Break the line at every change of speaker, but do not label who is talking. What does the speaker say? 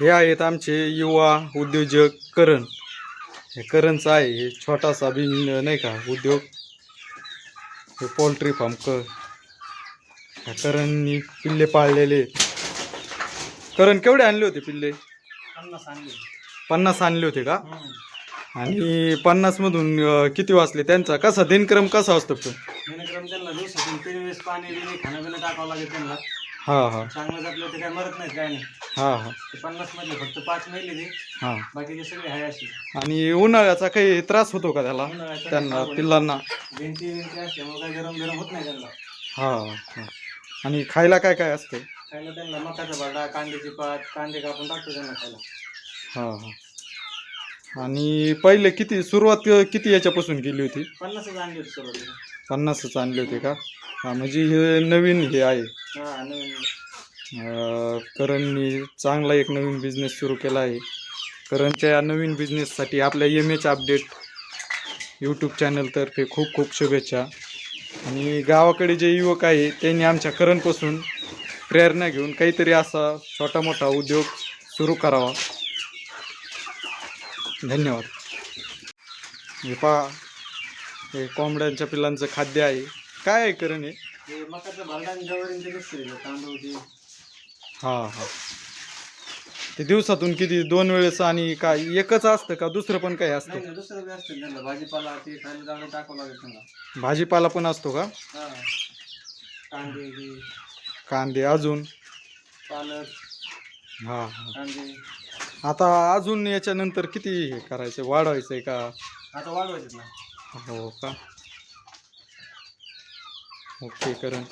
हे आहेत आमचे युवा उद्योजक करण. हे करणचं आहे हे छोटासा बी नाही का उद्योग. हे पोल्ट्री फार्म क. ह्या करणनी पिल्ले पाळलेले. करण केवढे आणले होते पिल्ले?
पन्नास आणले
पन्नास आणले होते का? आणि पन्नासमधून किती वाचले त्यांचा? कसा दिनक्रम कसा असतो पण?
जेणेकरून त्यांना दिवसातून तीन वेळेस पाणी बिणी खाणं टाकावं लागेल त्यांना.
हां हां.
चांगलं ते काय मरत नाहीत काय नाही.
हां हां.
ते पन्नास मधले फक्त पाच
हां.
बाकीचे सगळे आहे अशी
आणि उन्हाळ्याचा काही त्रास होतो का त्याला?
उन्हाळ्याचा
त्यांना पिल्लांना?
असल्यामुळे काही गरम गरम होत नाही त्यांना.
हां हां. आणि खायला काय काय असतं?
खायला त्यांना मकाचा भाडा कांद्याची पात कांदे कापून टाकतो त्यांना खायला.
हां हां. आणि पहिले किती सुरुवात किती याच्यापासून केली होती?
पन्नासच आणली होती सुरुवातीला.
पन्नासच आणले होते का? हां म्हणजे हे नवीन हे आहे.
हा नवीन.
करणनी चांगला एक नवीन बिझनेस सुरू केला आहे. करणच्या या नवीन बिझनेससाठी आपल्या एम एच अपडेट यूट्यूब चॅनलतर्फे खूप खूप शुभेच्छा. आणि गावाकडे जे युवक आहे त्यांनी आमच्या करणपासून प्रेरणा घेऊन काहीतरी असा छोटा मोठा उद्योग सुरू करावा. धन्यवाद. हे पहा हे कोंबड्यांच्या पिल्लांचं खाद्य आहे. काय आहे करण हे?
हे तांदूळ
हां हां. ते दिवसातून किती? दोन वेळेस आणि काय? एकच असतं का? दुसरं पण काही असतं?
नाही दुसरं बी असतं त्यांना. भाजीपाला ते खायला जागा टाकावं लागेल त्यांना.
भाजीपाला पण असतो का?
हा. कांदे
कांदे अजून?
पालक.
हां हां.
कांदे.
आता अजून याच्यानंतर किती हे करायचं? वाढवायचं आहे का?
आता वाढवायचे ना.
हो का? ओके करण